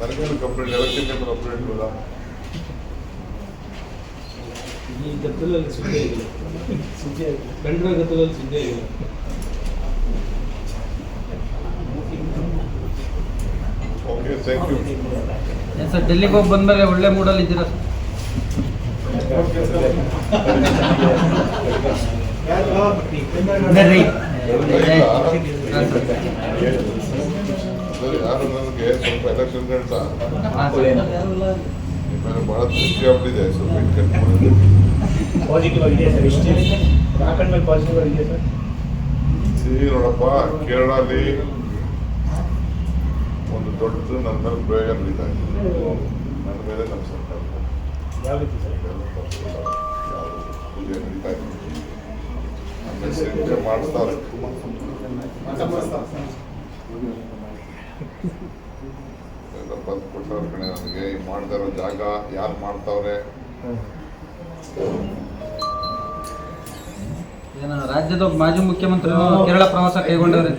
ನನಗೇನು complaint election complaint ಇಲ್ಲ ಈ ಗದ್ದಲಲ್ಲಿ ಸುದ್ದಿ ಆಗಿಲ್ಲ ಸುದ್ದಿ ಆಗಿಲ್ಲ ಕಂಡ್ರ ಗದ್ದಲಲ್ಲಿ ಸುದ್ದಿ ಆಗಿಲ್ಲ ಓಕೆ ಥ್ಯಾಂಕ್ ಯು ಏನ್ ಸರ್ ಡೆಲ್ಲಿಗೆ ಹೋಗಿ ಬಂದ್ಮೇಲೆ ಒಳ್ಳೆ ಮೂಡಲ್ಲಿ ಇದ್ದೀರಾ. ಸರಿ ನನಗೆ ಸ್ವಲ್ಪ ಎಲೆಕ್ಷನ್ ಅಂತ ಹಾ, ಸರ್. ನಿಮ್ಮಲ್ಲಿ ಬಹಳ ದೃಷ್ಟಿ ಆಗ್ಬಿಟ್ಟಿದೆ ಸ್ವಲ್ಪ ಇಟ್ಕೊಂಡು ಪಾಸಿಟಿವ್ ಆಗಿದೆ ಸರ್ ಇಷ್ಟೇ ರಾಕಂಡ್ ಮೇಲೆ ಪಾಸಿಟಿವ್ ಆಗಿದೆ ಸರ್? ನೋಡಪ್ಪ ಕೇರಳಲ್ಲಿ ಒಂದು ದೊಡ್ಡದು ನನ್ನ ಮೇಲೆ ಪ್ರಯೋಗ ನನ್ನ ಮೇಲೆ ನಮ್ಮ ಸರ್ಕಾರ ಯಾವ ರೀತಿ ಸರ್? ಪೂಜೆ ನಡೀತಾ ಇದೆ. ಮಾಡಿಸ್ತಾರೆ. ಕಣೆ ಜಾಗ ಯಾರು ಮಾಡ್ತಾವ್ರೆ? ರಾಜ್ಯದ ಮಾಜಿ ಮುಖ್ಯಮಂತ್ರಿ ಕೇರಳ ಪ್ರವಾಸ ಕೈಗೊಂಡವ್ರೆ.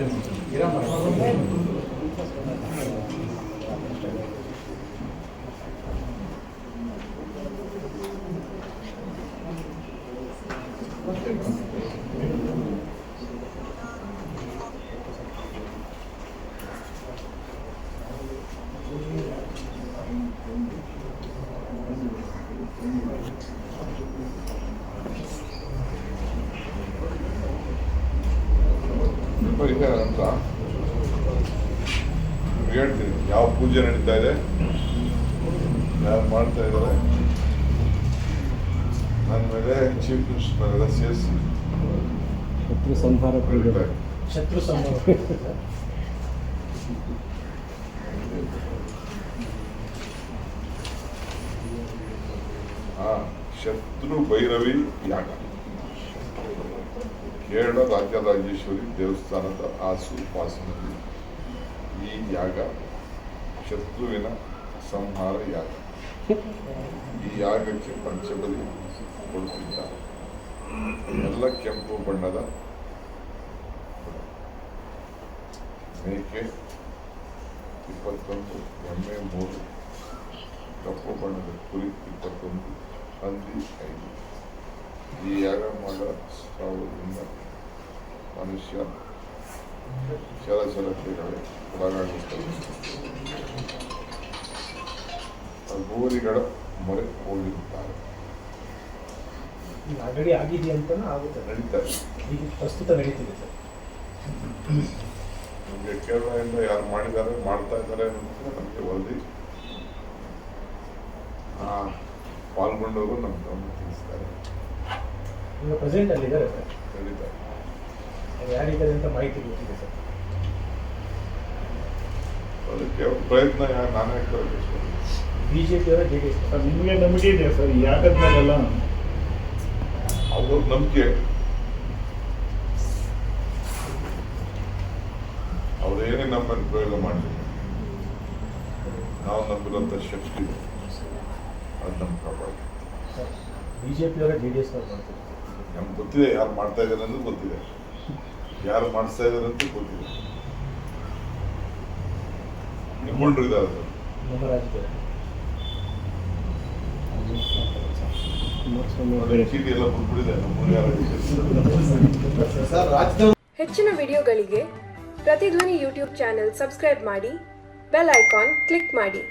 ಇದೆ ಅಂತ ನಿಮ್ಗೆ ಹೇಳ್ತೀನಿ. ಯಾವ ಪೂಜೆ ನಡೀತಾ ಇದೆ? ಯಾರು ಮಾಡ್ತಾ ಇದ್ದಾರೆ? ನನ್ನ ಮೇಲೆ ಚೀಫ್ ಮಿನಿಸ್ಟರ್ ಎಲ್ಲ ಸೇರಿಸಿ. ಶತ್ರು ಸಂಹಾರ. ಶತ್ರು ಸಂಹಾರ ಆ ಶತ್ರು ಭೈರವಿ ಯಾಗ. ಕೇರಳ ರಾಜರಾಜೇಶ್ವರಿ ದೇವಸ್ಥಾನದ ಆಸುಪಾಸಿನಲ್ಲಿ ಈ ಯಾಗ ಶತ್ರುವಿನ ಸಂಹಾರ ಯಾಗ. ಈ ಯಾಗಕ್ಕೆ ಪಂಚಬಲಿ ಕೊಡುತ್ತಿದ್ದಾರೆ. ಎಲ್ಲ ಕೆಂಪು ಬಣ್ಣದ ಮೇಕೆ ಇಪ್ಪತ್ತೊಂದು, ಎಮ್ಮೆ ಮೂರು, ಕಪ್ಪು ಬಣ್ಣದ ಕುರಿ ಇಪ್ಪತ್ತೊಂದು, ಹಂದಿ ಐದು. ಈ ಮಾಡ ಸಾವಿರದಿಂದ ಮನುಷ್ಯ ಚಲಚಲತೆಗಳೇ ಒಳಗಾಗುತ್ತದೆ ಗೋರಿಗಳ ಮೊರೆ ಹೋಗಿರುತ್ತಾರೆ ಆಲ್ರೆಡಿ ಆಗಿದೆ ಅಂತ ಆಗುತ್ತೆ. ನಡೀತಾರೆ ಈಗ ಪ್ರಸ್ತುತ ನಡೀತಿದೆ ಸರ್. ನಮಗೆ ಕೇರಳದಿಂದ ಯಾರು ಮಾಡಿದ್ದಾರೆ, ಮಾಡ್ತಾ ಇದ್ದಾರೆ ಅಂತ ನಮಗೆ ವರದಿ. ಪಾಲ್ಗೊಂಡವರು ನಮ್ಮ ಗಮನ ತಿಳಿಸ್ತಾರೆ ಈಗ ಪ್ರೆಸೆಂಟ್ ಅಲ್ಲಿ ಇದ್ದಾರೆ ಸರ್. ಖಂಡಿತ. ಅದು ಯಾರಿದ್ದಾರೆ ಅಂತ ಮಾಹಿತಿ ಗೊತ್ತಿದೆ ಸರ್. ಅದಕ್ಕೆ ಪ್ರಯತ್ನ ಯಾರು ನಾನೇ ಕೇಳಬೇಕು ಬಿ ಜೆ ಪಿ ಅವರ ಜೆ ಡಿ ಎಸ್ ಸರ್ ನಿಮಗೆ ನಂಬಿಕೆ ಇದೆ ಸರ್ ಯಾಕಂದ್ಮೇಲೆಲ್ಲ ಅವ್ರ ನಂಬಿಕೆ. ಅವ್ರು ಏನೇ ನಮ್ಮನ್ನು ಪ್ರಯೋಗ ಮಾಡಲಿ ನಾವು ನಂಬಿರೋಂಥ ಶಕ್ತಿ. ಅದು ನಮ್ಮ ಕಾಪಾಡ ಬಿ ಜೆ ಪಿ ಅವರ ಜೆ ಡಿ ಎಸ್ ಅವ್ರು ಮಾಡ್ತಾರೆ ನಮ್ಗೆ ಗೊತ್ತಿದೆ ಯಾರು ಮಾಡ್ತಾ ಇದ್ದಾರೆ ಅನ್ನೋದು ಗೊತ್ತಿದೆ. ಯಾರು ಮಾಡಿಸ್ತಾ ಇದ್ದಾರೆ ಅಂತ ಗೊತ್ತಿದೆ. ನಿಮ್ಮೊಂಡ್ರು ಇದ್ದಾರೆ ಚೀಟಿ ಎಲ್ಲ ಕೊಟ್ಬಿಟ್ಟಿದೆ ನಮ್ಮ ಹೆಚ್ಚಿನ ವಿಡಿಯೋಗಳಿಗೆ ಪ್ರತಿಧ್ವನಿ ಯೂಟ್ಯೂಬ್ ಚಾನೆಲ್ ಸಬ್ಸ್ಕ್ರೈಬ್ ಮಾಡಿ ಬೆಲ್ ಐಕಾನ್ ಕ್ಲಿಕ್ ಮಾಡಿ.